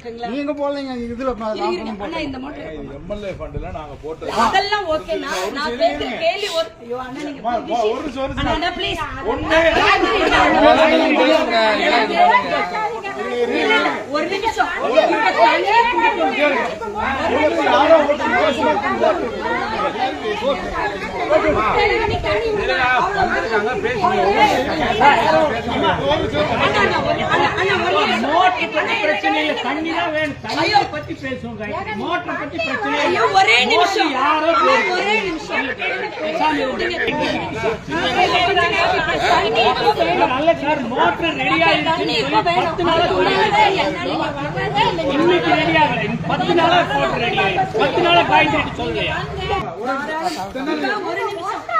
இருக்குங்களா நீங்க போடலைங்க இதுல அண்ணா இந்த மோட்டர் எம்எல்ஏ ஃபண்ட்ல நாங்க போட்டோம் அதெல்லாம் ஓகே நான் நான் கேட்கிற கேள்வி ஒரு ஐயோ அண்ணா நீங்க அம்மா, புரிஞ்சு- அம்மா, ஒரு நிமிஷம். அண்ணா, ப்ளீஸ் ஒண்ணே ஒரு யாரோ அண்ணா, அண்ணா, ஒரு நிமிஷம். மோட்டர் பத்தி பிரச்சனை இல்ல தண்ணி தான் வேணும் தண்ணியை பத்தி பேசுவோங்க மோட்டர் பத்தி பிரச்சனை இல்ல ஐயோ, ஒரே நிமிஷம் நல்ல சார் மோட்டர் ரெடி தண்ணி ஆயிடுச்சு இப்ப வேணும். பத்து நாளா இன்னைக்கு ரெடி ஆகல பத்து நாளா மோட்டர் ரெடி ஆயிடுச்சு பத்து நாளா காய்ஞ்சிட்டு சொல்லுங்க ஒரு நிமிஷம்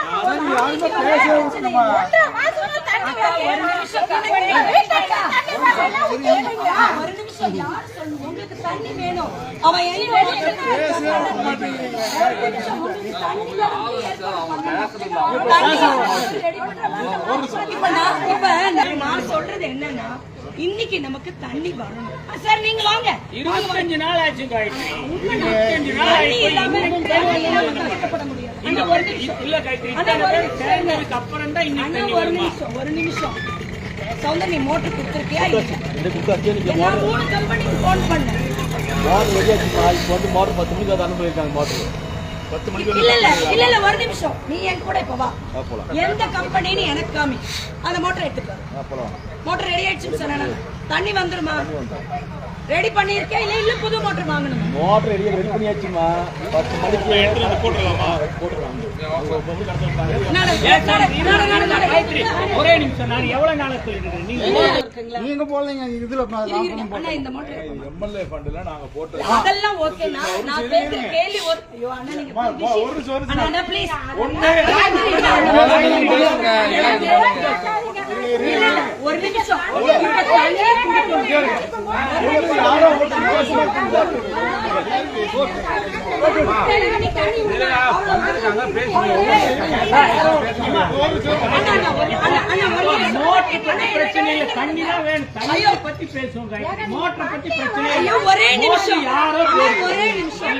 சொல்றது என்னன்னா இன்னைக்கு நமக்கு தண்ணி வரணும் சார் நீங்க வாங்க இருபத்தஞ்சு நாள் ஆச்சு இருபத்தஞ்சு நாள் ஆயிடுச்சு இல்லாம இன்னும் ஒரு நிமிஷம் இல்ல ஒரு நிமிஷம். சேர்ந்ததுக்கு அப்புறம் தான் இன்னைக்கு அண்ணா தண்ணி ஒரு வருமா? நிமிஷம் ஒரு நிமிஷம். சௌந்தர் நீ மோட்டர் கொடுத்துருக்கியா? இல்ல. பத்து மணிக்கு இல்ல இல்ல இல்ல இல்ல ஒரு நிமிஷம். நீ என் கூட இப்ப வா. எந்த கம்பெனின்னு எனக்கு காமி. அந்த மோட்டர் எடுத்துக்கோ மோட்டர் ரெடி ஆயிடுச்சுன்னு சொன்னா தண்ணி வந்துருமா. ரெடி பண்ணிருக்கே இல்ல இல்ல புது மோட்டர் வாங்கணுமா மோட்டர் ரெடி ரெடி பண்ணியாச்சுமா பத்து மணிக்கு எடுத்துட்டு வந்து போட்டுடலாமா காயத்ரி, ஒரே நிமிஷம் நான் எவ்வளவு நாளா சொல்லிட்டு நீங்க? நீங்க போடலைங்க இதுல. அண்ணா இந்த மோட்டர் எம்எல்ஏ ஃபண்ட்ல நாங்க போட்டோம் அதெல்லாம் ஓகே நான் நான் கேட்கிற கேள்வி ஒரு ஐயோ அண்ணா நீங்க ஒரு நிமிஷம். அண்ணா ப்ளீஸ் ஒண்ணே ஒரு நிமிஷம் ஒரே நிமிஷம். யாரோ ஒரே நிமிஷம்.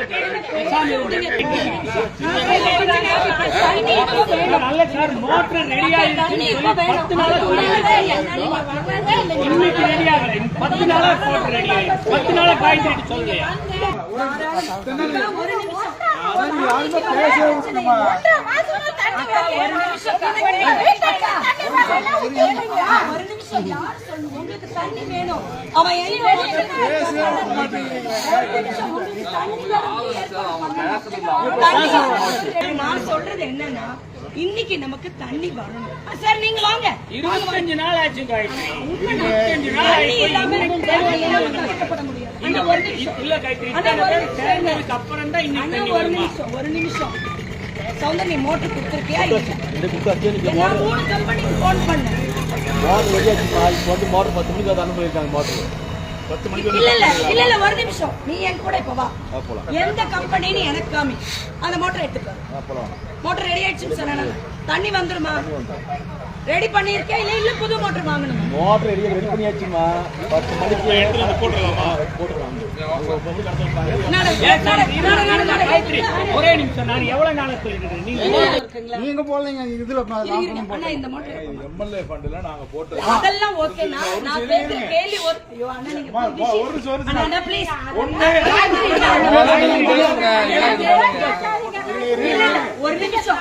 நல்ல சார் மோட்டர் ரெடி ஆயிடுச்சு. பத்து நாளா இன்னைக்கு ரெடி ஆகல. இன்னும் பத்து நாளா மோட்டர் ரெடி ஆயிடுச்சு பத்து நாளா காய்ஞ்சிட்டு சொல்லுங்க ஒரு நிமிஷம் யார் சொல்லு உங்களுக்கு தண்ணி வேணும் அவன் தண்ணி நான் சொல்றது என்னன்னா இன்னைக்கு நமக்கு தண்ணி வரணும் சார் நீங்க வாங்க இருபத்தஞ்சு நாள் ஆச்சு ஒரு நிமிஷம் ஒரு நிமிஷம். சௌந்தர் நீ மோட்டர் கொடுத்துருக்கியா இல்ல நான் மூணு கம்பெனிக்கு போன் பண்ணேன். மோட்டர் ஆச்சுமா இப்போ வந்து மோட்டர் பத்து மணிக்கு வந்து அனுப்பியிருக்காங்க மோட்டர் பத்து மணிக்கு இல்ல இல்ல இல்ல இல்ல ஒரு நிமிஷம். நீ என் கூட இப்ப வா. எந்த கம்பெனின்னு எனக்கு காமி. அந்த மோட்டர் எடுத்துக்கோ மோட்டர் ரெடி ஆயிடுச்சுன்னு சொன்னா தண்ணி வந்துருமா. ரெடி பண்ணிருக்கே இல்ல இல்ல புது மோட்டர் வாங்கணுமா மோட்டர் ரெடி ரெடி பண்ணியாச்சுமா பத்து மணிக்கு எடுத்துட்டு வந்து போட்டுடலாமா ஒரே நிமிஷம் நான் எவ்வளவு நாளா சொல்லிட்டு நீங்க? நீங்க போடலைங்க இதுல. அண்ணா இந்த மோட்டர் எம்எல்ஏ ஃபண்ட்ல நாங்க போட்டோம் அதெல்லாம் ஓகே நான் நான் கேட்கிற கேள்வி ஒரு ஐயோ அண்ணா நீங்க ஒரு ஒரு. அண்ணா ப்ளீஸ் ஒண்ணே ஒரு நிமிஷம்.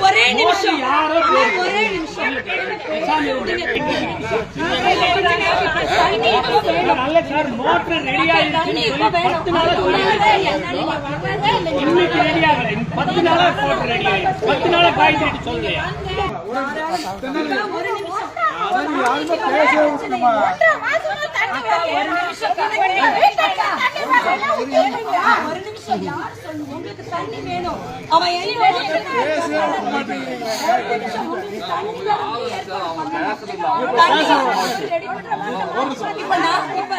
ஒரே நிமிஷம் யாரோ ஒரே நிமிஷம் நல்ல சார் மோட்டர் ரெடி ஆயிடுச்சு பத்து நாளா இன்னைக்கு ரெடி ஆகல பத்து நாளா மோட்டர் ரெடி ஆயிடுச்சு பத்து நாளா காய்ச்சிட்டு சொல்லுங்க ஒரு நிமிஷம். ஒரு நிமிஷம் தண்ணி வேணும் அவன் பண்ற இப்ப நான் இப்ப